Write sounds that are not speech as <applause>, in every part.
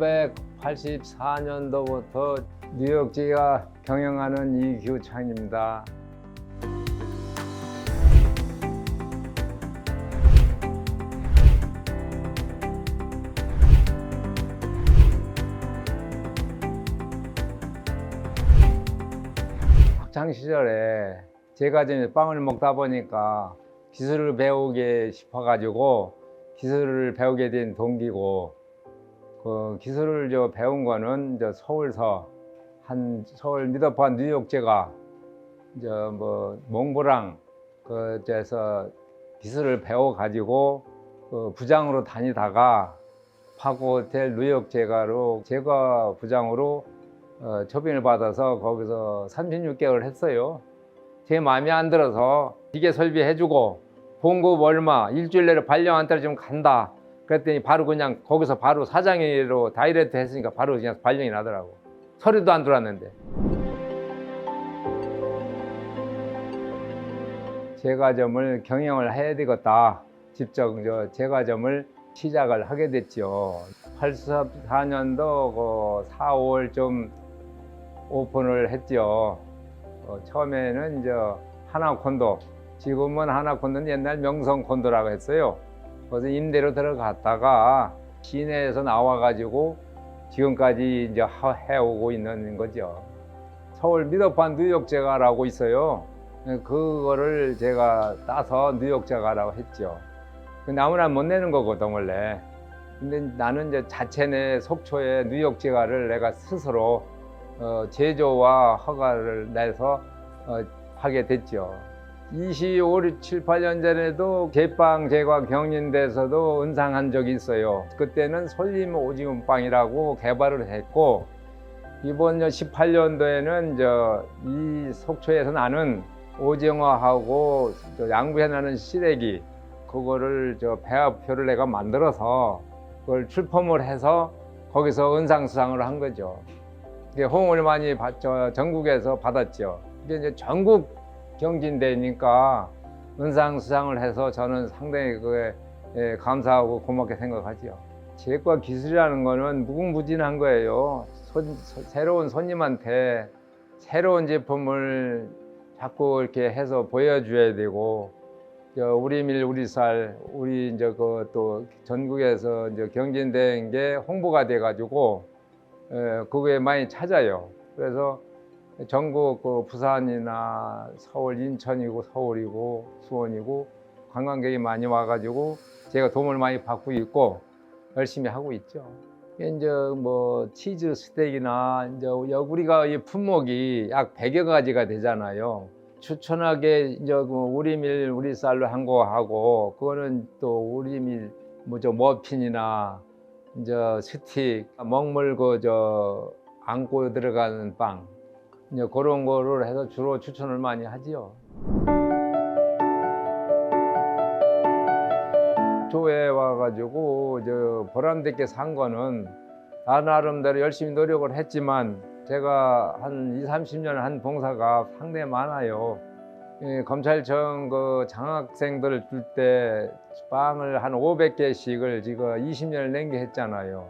1984년도부터 뉴욕지가 경영하는 이규창입니다. 학창 시절에 제가 이제 빵을 먹다 보니까 기술을 배우게 싶어가지고 기술을 배우게 된 동기고 그 기술을 저 배운 거는 저 서울서 한 서울 미더판 뉴욕제가 저 뭐 몽브랑 그제서 기술을 배워 가지고 그 부장으로 다니다가 파고 호텔 뉴욕 제가로 제가 부장으로 어, 초빙을 받아서 거기서 36개월 했어요. 제 마음에 안 들어서 기계 설비해주고 봉급 얼마 일주일 내로 발령 안 떨어지면 간다. 그랬더니 바로 그냥 거기서 바로 사장으로 다이렉트 했으니까 바로 그냥 발령이 나더라고. 서류도 안 들어왔는데. 제과점을 경영을 해야 되겠다. 직접 저 제과점을 시작을 하게 됐죠. 84년도 그 4, 5월 좀 오픈을 했죠. 어, 처음에는 이제 하나 콘도, 지금은 하나 콘도는 옛날 명성 콘도라고 했어요. 그래서 임대로 들어갔다가 시내에서 나와가지고 지금까지 이제 하- 해오고 있는 거죠. 서울 미더판 뉴욕제가라고 있어요. 그거를 제가 따서 뉴욕제가라고 했죠. 근데 아무나 못 내는 거거든 원래. 근데 나는 이제 자체 내 속초에 뉴욕제가를 내가 스스로 어, 제조와 허가를 내서 어, 하게 됐죠. 25, 7, 8년 전에도 제빵 제과 경인대에서도 은상한 적이 있어요. 그때는 솔림 오징어 빵이라고 개발을 했고 이번 18년도에는 저 이 속초에서 나는 오징어하고 저 양구에 나는 시래기 그거를 저 배합표를 내가 만들어서 그걸 출품을 해서 거기서 은상 수상을 한 거죠. 이게 호응을 많이 받, 저 전국에서 받았죠. 이게 이제 전국 경진대니까 은상 수상을 해서 저는 상당히 그에 예, 감사하고 고맙게 생각하죠. 제과 기술이라는 거는 무궁무진한 거예요. 손- 소- 새로운 손님한테 새로운 제품을 자꾸 이렇게 해서 보여줘야 되고 저 우리 밀 우리 쌀 우리 이제 그 또 전국에서 이제 경진된 게 홍보가 돼가지고 예, 그거에 많이 찾아요. 그래서 전국 그 부산이나 서울, 인천이고 서울이고 수원이고 관광객이 많이 와가지고 제가 도움을 많이 받고 있고 열심히 하고 있죠. 이제 뭐 치즈 스테이크나 이제 여- 우리가 이 품목이 약 100여 가지가 되잖아요. 추천하게 이제 그 우리밀 우리 쌀로 한 거 하고 그거는 또 우리밀 뭐저 머핀이나 이제 스틱 먹물 그저 안고 들어가는 빵 이제 그런 거를 해서 주로 추천을 많이 하지요. 조에 와가지고 저 보람되게 산 거는 나 나름대로 열심히 노력을 했지만 제가 한 2, 30년 한 봉사가 상당히 많아요. 예, 검찰청 그 장학생들 줄 때 빵을 한 500개씩을 지금 20년을 nen게 했잖아요.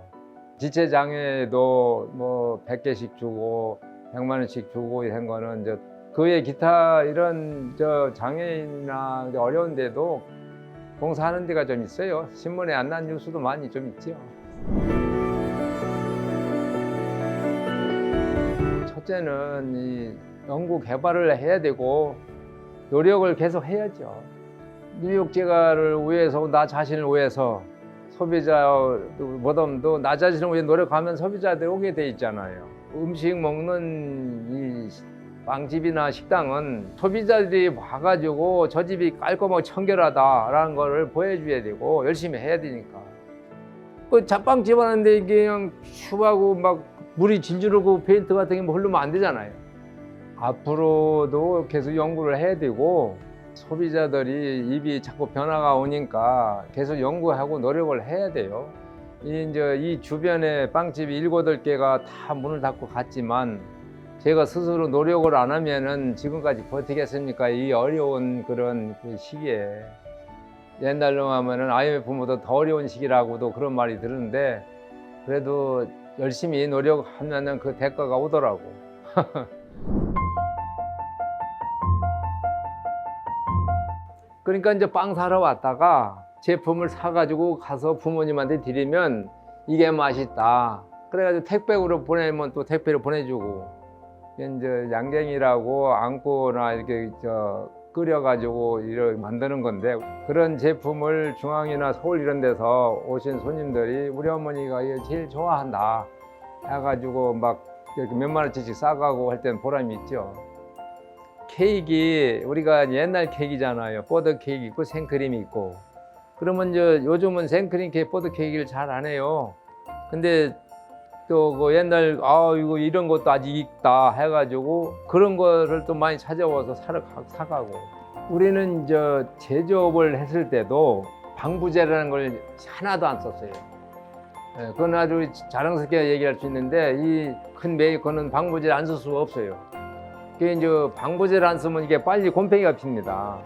지체 장애도 뭐 100개씩 주고 100만 원씩 주고 한 거는 이제 그외 기타 이런 저 장애인이나 어려운데도 봉사하는 데가 좀 있어요. 신문에 안 난 뉴스도 많이 좀 있죠. 첫째는 이 연구 개발을 해야 되고 노력을 계속 해야죠. 뉴욕 제가를 위해서 나 자신을 위해서 소비자보다도 나 자신을 위해 노력하면 소비자들이 오게 돼 있잖아요. 음식 먹는 이 빵집이나 식당은 소비자들이 와가지고 저 집이 깔끔하고 청결하다라는 거를 보여줘야 되고 열심히 해야 되니까. 그 잡빵집 하는데 이게 그냥 슈하고 막 물이 질질 흐르고 페인트 같은 게 뭐 흐르면 안 되잖아요. 앞으로도 계속 연구를 해야 되고 소비자들이 입이 자꾸 변화가 오니까 계속 연구하고 노력을 해야 돼요. 이 이제 이 주변에 빵집이 일곱 여덟 개가 다 문을 닫고 갔지만 제가 스스로 노력을 안 하면은 지금까지 버티겠습니까? 이 어려운 그런 그 시기에 옛날로 하면은 IMF 보다 더 어려운 시기라고도 그런 말이 들었는데 그래도 열심히 노력하면은 그 대가가 오더라고. <laughs> 그러니까 이제 빵 사러 왔다가 제품을 사가지고 가서 부모님한테 드리면 이게 맛있다. 그래가지고 택배로 보내면 또 택배로 보내주고 이제 양갱이라고 안고나 이렇게 저 끓여가지고 이렇게 만드는 건데 그런 제품을 중앙이나 서울 이런 데서 오신 손님들이 우리 어머니가 이거 제일 좋아한다 해가지고 막 이렇게 몇만 원짜리씩 싸가고 할 때는 보람이 있죠. 케이크 우리가 옛날 케이크잖아요. 버터 케이크 있고 생크림 있고. 그러면 이제 요즘은 생크림 케이크, 케이크를 잘 안 해요. 근데 또 그 옛날 아 이거 이런 것도 아직 있다 해가지고 그런 거를 또 많이 찾아와서 사러 가- 사가고. 우리는 저 제조업을 했을 때도 방부제라는 걸 하나도 안 썼어요. 예, 그건 아주 자랑스럽게 얘기할 수 있는데 이 큰 메이커는 방부제를 안 쓸 수가 없어요. 그게 이제 방부제를 안 쓰면 이게 빨리 곰팡이가 핍니다.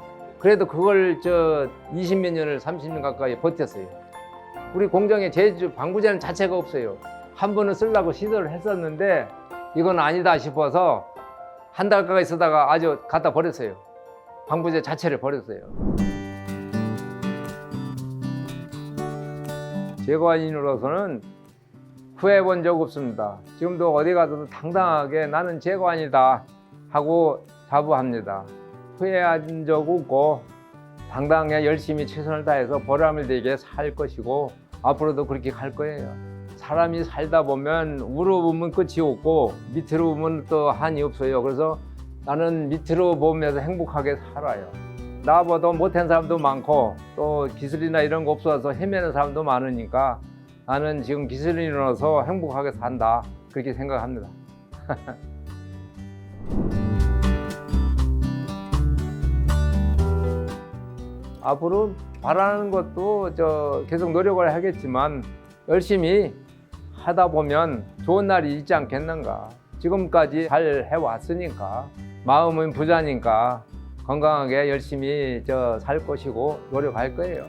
그래도 그걸 저 20몇 년을 30년 가까이 버텼어요. 우리 공장에 제주 방부제는 자체가 없어요. 한 번은 쓰려고 시도를 했었는데 이건 아니다 싶어서 한 달 가까이 쓰다가 아주 갖다 버렸어요. 방부제 자체를 버렸어요. 제거인으로서는 후회해 본 적 없습니다. 지금도 어디 가서도 당당하게 나는 제거인이다 하고 자부합니다. 후회한 적 없고 당당하게 열심히 최선을 다해서 보람을 되게 살 것이고 앞으로도 그렇게 갈 거예요. 사람이 살다 보면 위로 보면 끝이 없고 밑으로 보면 또 한이 없어요. 그래서 나는 밑으로 보면서 행복하게 살아요. 나보다 못한 사람도 많고 또 기술이나 이런 거 없어서 헤매는 사람도 많으니까 나는 지금 기술인으로서 행복하게 산다 그렇게 생각합니다. <laughs> 앞으로 바라는 것도 저 계속 노력을 하겠지만 열심히 하다 보면 좋은 날이 있지 않겠는가. 지금까지 잘 해왔으니까 마음은 부자니까 건강하게 열심히 저 살 것이고 노력할 거예요.